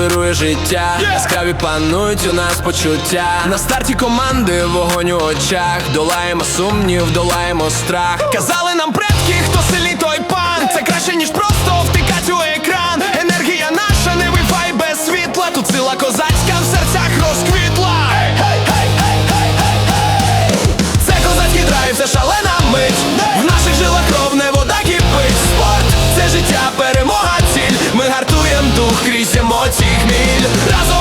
вирує життя. Яскраві панують у нас почуття. На старті команди вогонь у очах. Долаємо сумнів, долаємо страх. Казали нам предки, хто сильний, той пан. Дух крізь емоцій хміль. Разом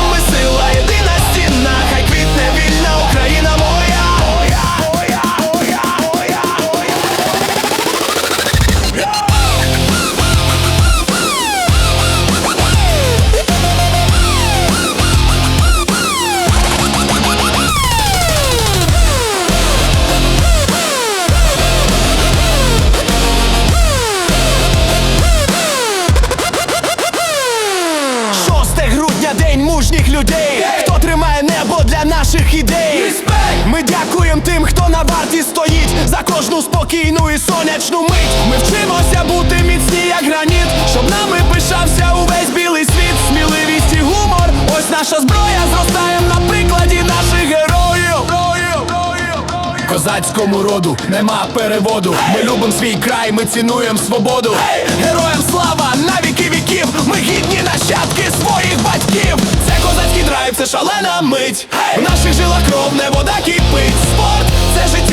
мужніх людей. Хто тримає небо для наших ідей? Ми дякуємо тим, хто на варті стоїть за кожну спокійну і сонячну мить. Ми вчимося бути міцні, як граніт, щоб нами пишався увесь білий світ. Сміливість і гумор. Ось наша зброя зростаєм на прикладі наших героїв. Козацькому роду нема переводу. Ми любимо свій край, ми цінуємо свободу. Героям слава це шалена мить. В наших жилах кров, не вода кипить. Спорт це життя,